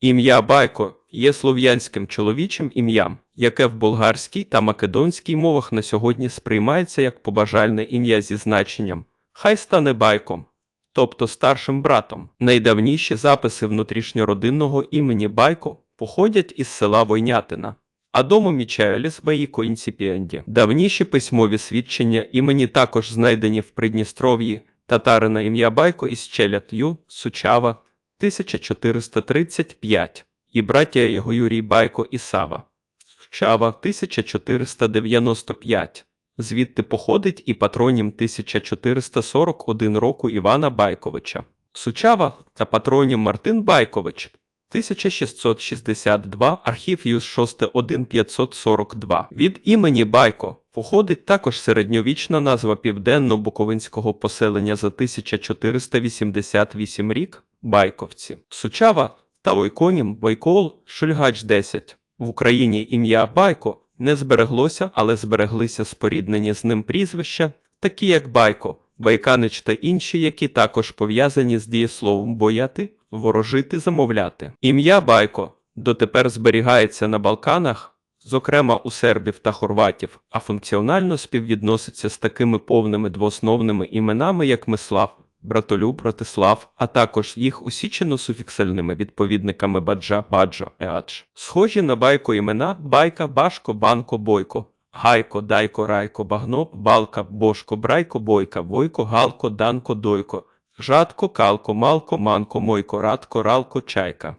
Ім'я Байко є слов'янським чоловічим ім'ям, яке в болгарській та македонській мовах на сьогодні сприймається як побажальне ім'я зі значенням Хай стане байком, тобто старшим братом. Найдавніші записи внутрішньородинного імені Байко походять із села Войнятина. Адому Мічаеліс Баїко Інціпіенді. Давніші письмові свідчення імені також знайдені в Придністров'ї, татарина ім'я Байко із Челят'ю, Сучава, 1435, і браття його Юрій Байко і Сава. Сучава, 1495. Звідти походить і патронім 1441 року Івана Байковича. Сучава та патронім Мартин Байкович 1662 архів Юз 61542. Від імені Байко походить також середньовічна назва південно-буковинського поселення за 1488 рік Байковці. Сучава та Войконім Войкол Шульгач 10. В Україні ім'я Байко не збереглося, але збереглися споріднені з ним прізвища, такі як Байко, Байканич та інші, які також пов'язані з дієсловом бояти, ворожити, замовляти. Ім'я Байко дотепер зберігається на Балканах, зокрема у сербів та хорватів, а функціонально співвідноситься з такими повними двоосновними іменами, як Мислав, Братолюб, Братислав, а також їх усічено суфіксальними відповідниками баджа, баджо, еадж. Схожі на байко імена байка, башко, банко, бойко. Гайко, дайко, райко, багно, балка, бошко, брайко, бойка, войко, галко, данко, дойко, жадко, калко, малко, манко, мойко, радко, ралко, чайка.